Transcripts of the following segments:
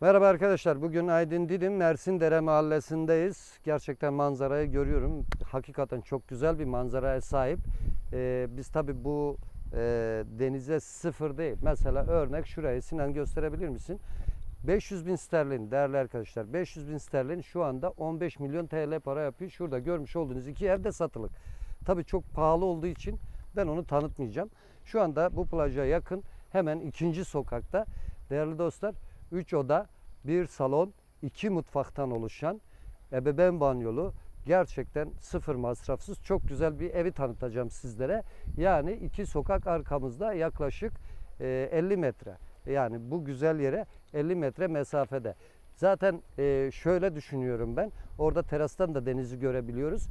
Merhaba arkadaşlar. Bugün Aydın Didim Mersindere mahallesindeyiz. Gerçekten manzarayı görüyorum. Hakikaten çok güzel bir manzaraya sahip. Ee, biz tabi bu e, denize sıfır değil. Mesela örnek şurayı Sinan gösterebilir misin? 500 bin sterlin değerli arkadaşlar. 500 bin sterlin şu anda 15 milyon TL para yapıyor. Şurada görmüş olduğunuz iki evde satılık. Tabi çok pahalı olduğu için ben onu tanıtmayacağım. Şu anda bu plaja yakın hemen ikinci sokakta değerli dostlar 3 oda, bir salon, iki mutfaktan oluşan ebeveyn banyolu gerçekten sıfır masrafsız çok güzel bir evi tanıtacağım sizlere. Yani iki sokak arkamızda yaklaşık e, 50 metre. Yani bu güzel yere 50 metre mesafede. Zaten e, şöyle düşünüyorum ben. Orada terastan da denizi görebiliyoruz.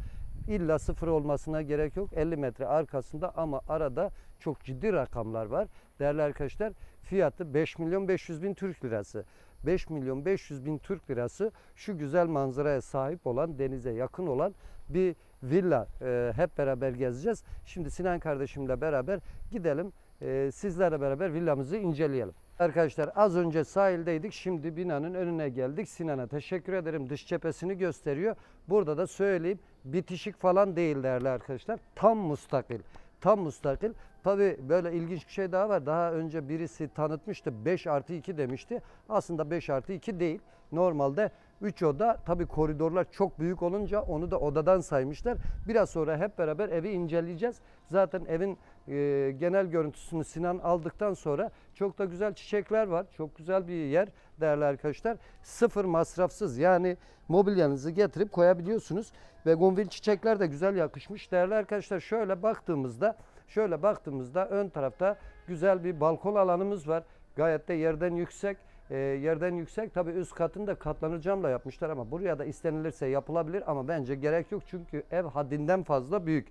İlla sıfır olmasına gerek yok. 50 metre arkasında ama arada çok ciddi rakamlar var. Değerli arkadaşlar fiyatı 5 milyon 500 bin Türk lirası. 5 milyon 500 bin Türk lirası şu güzel manzaraya sahip olan denize yakın olan bir villa Ee, hep beraber gezeceğiz. Şimdi Sinan kardeşimle beraber gidelim Ee, sizlerle beraber villamızı inceleyelim. Arkadaşlar az önce sahildeydik şimdi binanın önüne geldik. Sinan'a teşekkür ederim dış cephesini gösteriyor. Burada da söyleyeyim bitişik falan değil değerli arkadaşlar. Tam mustakil. Tam mustakil. Tabi böyle ilginç bir şey daha var. Daha önce birisi tanıtmıştı. 5 artı 2 demişti. Aslında 5 artı 2 değil. Normalde 3 oda tabi koridorlar çok büyük olunca onu da odadan saymışlar. Biraz sonra hep beraber evi inceleyeceğiz. Zaten evin e, genel görüntüsünü Sinan aldıktan sonra çok da güzel çiçekler var. Çok güzel bir yer değerli arkadaşlar. Sıfır masrafsız yani mobilyanızı getirip koyabiliyorsunuz. Ve gonvil çiçekler de güzel yakışmış. Değerli arkadaşlar şöyle baktığımızda şöyle baktığımızda ön tarafta güzel bir balkon alanımız var. Gayet de yerden yüksek. E, yerden yüksek tabi üst katını da katlanır camla yapmışlar ama buraya da istenilirse yapılabilir ama bence gerek yok çünkü ev haddinden fazla büyük.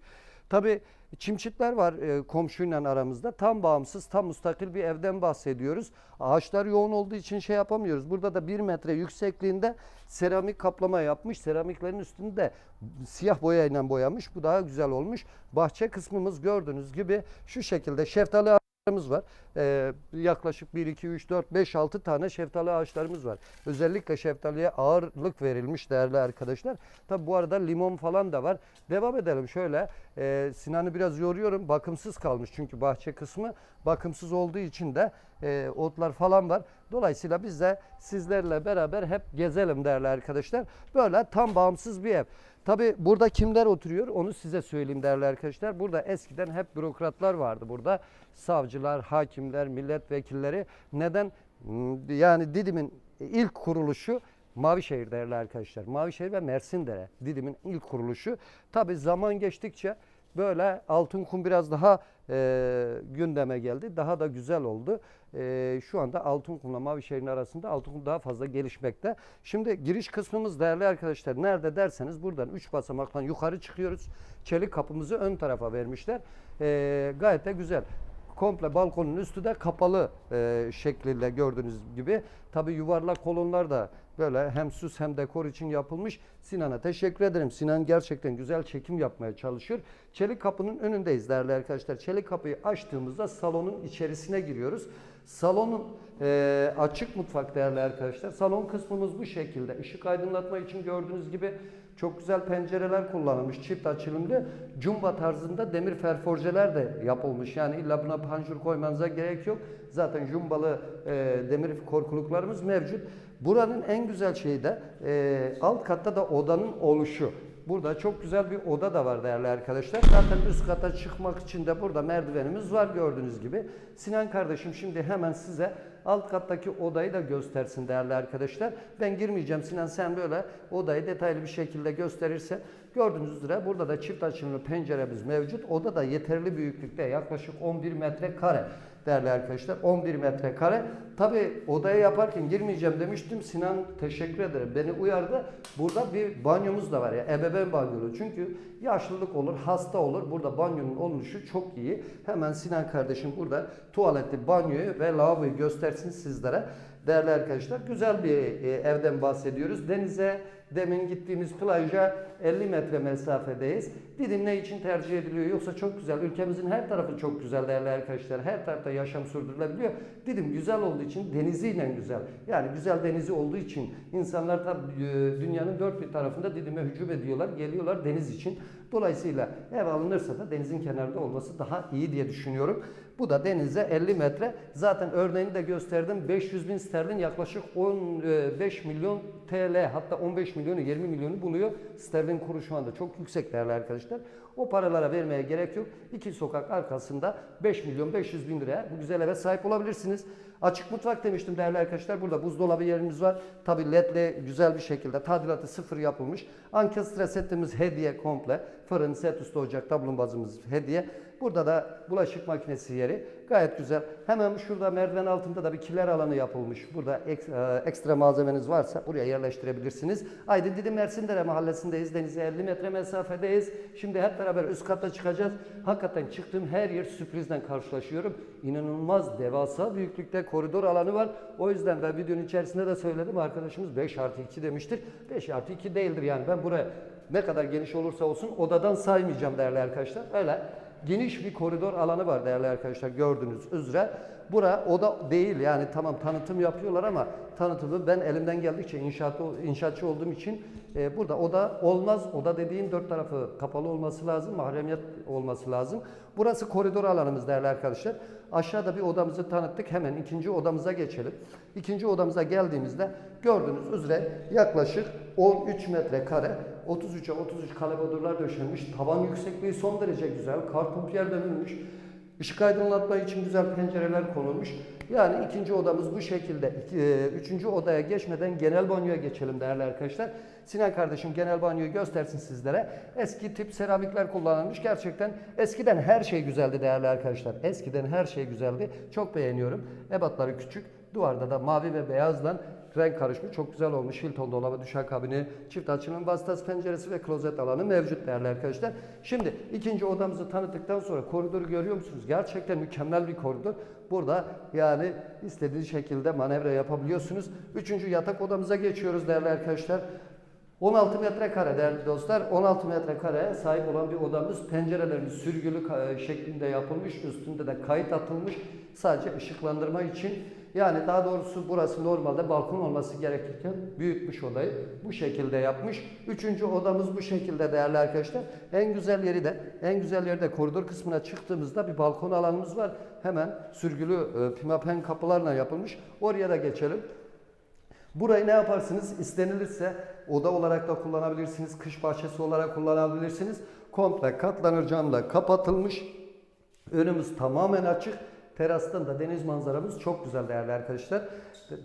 Tabi çimçitler var e, komşuyla aramızda. Tam bağımsız, tam müstakil bir evden bahsediyoruz. Ağaçlar yoğun olduğu için şey yapamıyoruz. Burada da bir metre yüksekliğinde seramik kaplama yapmış. Seramiklerin üstünde siyah boyayla boyamış. Bu daha güzel olmuş. Bahçe kısmımız gördüğünüz gibi şu şekilde şeftali ağaçlarımız var. Ee, yaklaşık 1, 2, 3, 4, 5, 6 tane şeftali ağaçlarımız var. Özellikle şeftaliye ağırlık verilmiş değerli arkadaşlar. Tabi bu arada limon falan da var. Devam edelim şöyle. Ee, Sinan'ı biraz yoruyorum. Bakımsız kalmış çünkü bahçe kısmı bakımsız olduğu için de e, otlar falan var. Dolayısıyla biz de sizlerle beraber hep gezelim değerli arkadaşlar. Böyle tam bağımsız bir ev. Tabi burada kimler oturuyor onu size söyleyeyim değerli arkadaşlar. Burada eskiden hep bürokratlar vardı burada. Savcılar, hakimler, milletvekilleri. Neden? Hmm, Yani Didim'in ilk kuruluşu Mavişehir değerli arkadaşlar. Mavişehir ve Mersindere Didim'in ilk kuruluşu. Tabi zaman geçtikçe böyle altın kum biraz daha e, gündeme geldi. Daha da güzel oldu. E, şu anda altın kumla Mavişehir'in arasında altın kum daha fazla gelişmekte. Şimdi giriş kısmımız değerli arkadaşlar nerede derseniz buradan 3 basamaktan yukarı çıkıyoruz. Çelik kapımızı ön tarafa vermişler. E, gayet de güzel komple balkonun üstü de kapalı e, şekliyle gördüğünüz gibi. Tabi yuvarlak kolonlar da böyle hem süs hem dekor için yapılmış. Sinan'a teşekkür ederim. Sinan gerçekten güzel çekim yapmaya çalışıyor. Çelik kapının önündeyiz değerli arkadaşlar. Çelik kapıyı açtığımızda salonun içerisine giriyoruz. Salonun e, açık mutfak değerli arkadaşlar. Salon kısmımız bu şekilde. Işık aydınlatma için gördüğünüz gibi çok güzel pencereler kullanılmış. Çift açılımlı. Cumba tarzında demir ferforjeler de yapılmış. Yani illa buna panjur koymanıza gerek yok. Zaten jumbalı e, demir korkuluklarımız mevcut. Buranın en güzel şeyi de e, alt katta da odanın oluşu. Burada çok güzel bir oda da var değerli arkadaşlar. Zaten üst kata çıkmak için de burada merdivenimiz var gördüğünüz gibi. Sinan kardeşim şimdi hemen size alt kattaki odayı da göstersin değerli arkadaşlar. Ben girmeyeceğim Sinan sen böyle odayı detaylı bir şekilde gösterirse. Gördüğünüz üzere burada da çift açılımlı penceremiz mevcut. Oda da yeterli büyüklükte yaklaşık 11 metrekare değerli arkadaşlar. 11 metrekare. Tabi odaya yaparken girmeyeceğim demiştim. Sinan teşekkür ederim. Beni uyardı. Burada bir banyomuz da var ya. Ebeveyn banyolu. Çünkü yaşlılık olur, hasta olur. Burada banyonun oluşu çok iyi. Hemen Sinan kardeşim burada tuvaleti, banyoyu ve lavaboyu göstersin sizlere. Değerli arkadaşlar güzel bir e, evden bahsediyoruz. Denize demin gittiğimiz plaja 50 metre mesafedeyiz. Didim ne için tercih ediliyor? Yoksa çok güzel. Ülkemizin her tarafı çok güzel değerli arkadaşlar. Her tarafta yaşam sürdürülebiliyor. Didim güzel olduğu için deniziyle güzel. Yani güzel denizi olduğu için insanlar tabii e, dünyanın dört bir tarafında Didim'e hücum ediyorlar. Geliyorlar deniz için. Dolayısıyla ev alınırsa da denizin kenarında olması daha iyi diye düşünüyorum. Bu da denize 50 metre. Zaten örneğini de gösterdim. 500 bin sterlin yaklaşık 15 milyon TL hatta 15 milyonu 20 milyonu buluyor. Sterlin kuru şu anda çok yüksek değerli arkadaşlar. O paralara vermeye gerek yok. İki sokak arkasında 5 milyon 500 bin liraya bu güzel eve sahip olabilirsiniz. Açık mutfak demiştim değerli arkadaşlar. Burada buzdolabı yerimiz var. Tabi ledle güzel bir şekilde tadilatı sıfır yapılmış. Ankestre setimiz hediye komple. Fırın, set üstü ocak, tablumbazımız hediye. Burada da bulaşık makinesi yeri. Gayet güzel. Hemen şurada merdiven altında da bir kiler alanı yapılmış. Burada ek- e, ekstra malzemeniz varsa buraya yerleştirebilirsiniz. Aydın Didim Mersindere mahallesindeyiz. Denize 50 metre mesafedeyiz. Şimdi hep beraber üst kata çıkacağız. Hakikaten çıktığım her yer sürprizden karşılaşıyorum. İnanılmaz devasa büyüklükte koridor alanı var. O yüzden ben videonun içerisinde de söyledim. Arkadaşımız 5 artı 2 demiştir. 5 artı 2 değildir yani. Ben buraya ne kadar geniş olursa olsun odadan saymayacağım değerli arkadaşlar. Öyle geniş bir koridor alanı var değerli arkadaşlar gördüğünüz üzere. Bura oda değil yani tamam tanıtım yapıyorlar ama tanıtımı ben elimden geldikçe inşaat, inşaatçı olduğum için e, burada oda olmaz. Oda dediğin dört tarafı kapalı olması lazım, mahremiyet olması lazım. Burası koridor alanımız değerli arkadaşlar. Aşağıda bir odamızı tanıttık. Hemen ikinci odamıza geçelim. İkinci odamıza geldiğimizde gördüğünüz üzere yaklaşık 13 metrekare 33'e 33 kalebodurlar döşenmiş. Tavan yüksekliği son derece güzel. Kartonpiyer dönülmüş. Işık aydınlatma için güzel pencereler konulmuş. Yani ikinci odamız bu şekilde. E, Üçüncü odaya geçmeden genel banyoya geçelim değerli arkadaşlar. Sinan kardeşim genel banyoyu göstersin sizlere. Eski tip seramikler kullanılmış. Gerçekten eskiden her şey güzeldi değerli arkadaşlar. Eskiden her şey güzeldi. Çok beğeniyorum. Ebatları küçük. Duvarda da mavi ve beyazla renk karışmış. Çok güzel olmuş. Hilton dolabı, duşakabini, çift açılım vasıtası penceresi ve klozet alanı mevcut değerli arkadaşlar. Şimdi ikinci odamızı tanıttıktan sonra koridoru görüyor musunuz? Gerçekten mükemmel bir koridor. Burada yani istediğiniz şekilde manevra yapabiliyorsunuz. Üçüncü yatak odamıza geçiyoruz değerli arkadaşlar. 16 metrekare değerli dostlar. 16 metrekareye sahip olan bir odamız. Pencerelerimiz sürgülü ka- şeklinde yapılmış. Üstünde de kayıt atılmış. Sadece ışıklandırma için. Yani daha doğrusu burası normalde balkon olması gerekirken büyütmüş odayı. Bu şekilde yapmış. Üçüncü odamız bu şekilde değerli arkadaşlar. En güzel yeri de en güzel yeri de koridor kısmına çıktığımızda bir balkon alanımız var. Hemen sürgülü e, pimapen kapılarla yapılmış. Oraya da geçelim. Burayı ne yaparsınız? İstenilirse oda olarak da kullanabilirsiniz, kış bahçesi olarak kullanabilirsiniz. Komple katlanır camla kapatılmış. Önümüz tamamen açık. Terastan da deniz manzaramız çok güzel değerli arkadaşlar.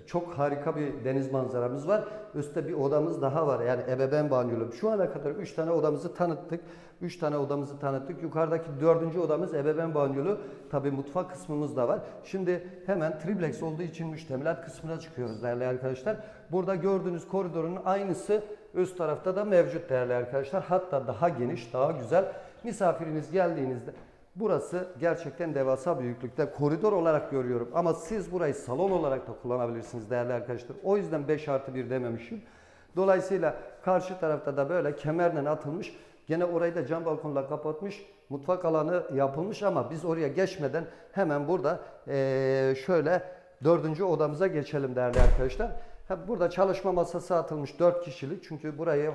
Çok harika bir deniz manzaramız var. Üstte bir odamız daha var. Yani ebeveyn banyolu. Şu ana kadar 3 tane odamızı tanıttık. 3 tane odamızı tanıttık. Yukarıdaki dördüncü odamız ebeveyn banyolu. Tabi mutfak kısmımız da var. Şimdi hemen triplex olduğu için müştemilat kısmına çıkıyoruz değerli arkadaşlar. Burada gördüğünüz koridorun aynısı üst tarafta da mevcut değerli arkadaşlar. Hatta daha geniş, daha güzel. Misafiriniz geldiğinizde Burası gerçekten devasa büyüklükte. Koridor olarak görüyorum. Ama siz burayı salon olarak da kullanabilirsiniz değerli arkadaşlar. O yüzden 5 artı 1 dememişim. Dolayısıyla karşı tarafta da böyle kemerle atılmış. Gene orayı da cam balkonla kapatmış. Mutfak alanı yapılmış ama biz oraya geçmeden hemen burada şöyle dördüncü odamıza geçelim değerli arkadaşlar. Burada çalışma masası atılmış 4 kişilik. Çünkü burayı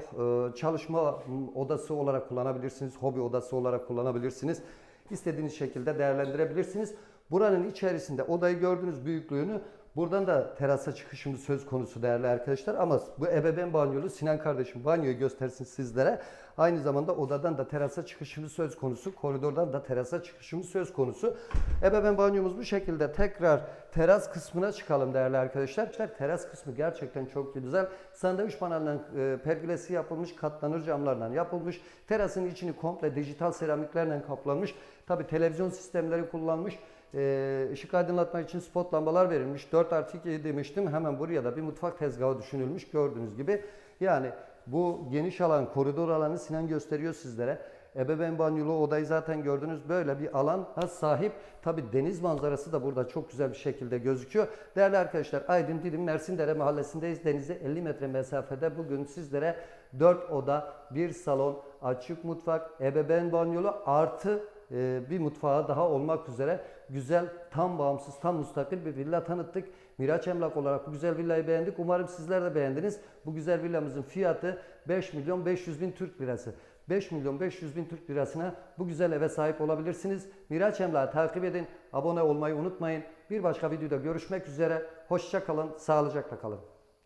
çalışma odası olarak kullanabilirsiniz. Hobi odası olarak kullanabilirsiniz. İstediğiniz şekilde değerlendirebilirsiniz. Buranın içerisinde odayı gördüğünüz büyüklüğünü buradan da terasa çıkışımız söz konusu değerli arkadaşlar. Ama bu ebeveyn banyolu Sinan kardeşim banyoyu göstersin sizlere. Aynı zamanda odadan da terasa çıkışımız söz konusu. Koridordan da terasa çıkışımız söz konusu. Ebeveyn banyomuz bu şekilde tekrar teras kısmına çıkalım değerli arkadaşlar. Teras kısmı gerçekten çok güzel. Sandviç panelden e, pergülesi yapılmış, katlanır camlardan yapılmış. Terasın içini komple dijital seramiklerle kaplanmış. Tabi televizyon sistemleri kullanmış. Ee, ışık aydınlatma için spot lambalar verilmiş. 4 artı 2 demiştim. Hemen buraya da bir mutfak tezgahı düşünülmüş gördüğünüz gibi. Yani bu geniş alan, koridor alanı Sinan gösteriyor sizlere. ebeveyn banyolu odayı zaten gördünüz. Böyle bir alana sahip. Tabi deniz manzarası da burada çok güzel bir şekilde gözüküyor. Değerli arkadaşlar Aydın Didim Mersindere mahallesindeyiz. Denize 50 metre mesafede bugün sizlere 4 oda, bir salon, açık mutfak, ebeveyn banyolu artı e, bir mutfağı daha olmak üzere güzel, tam bağımsız, tam müstakil bir villa tanıttık. Miraç Emlak olarak bu güzel villayı beğendik. Umarım sizler de beğendiniz. Bu güzel villamızın fiyatı 5 milyon 500 bin Türk lirası. 5 milyon 500 bin Türk lirasına bu güzel eve sahip olabilirsiniz. Miraç Emlak'ı takip edin, abone olmayı unutmayın. Bir başka videoda görüşmek üzere. Hoşça kalın, sağlıcakla kalın.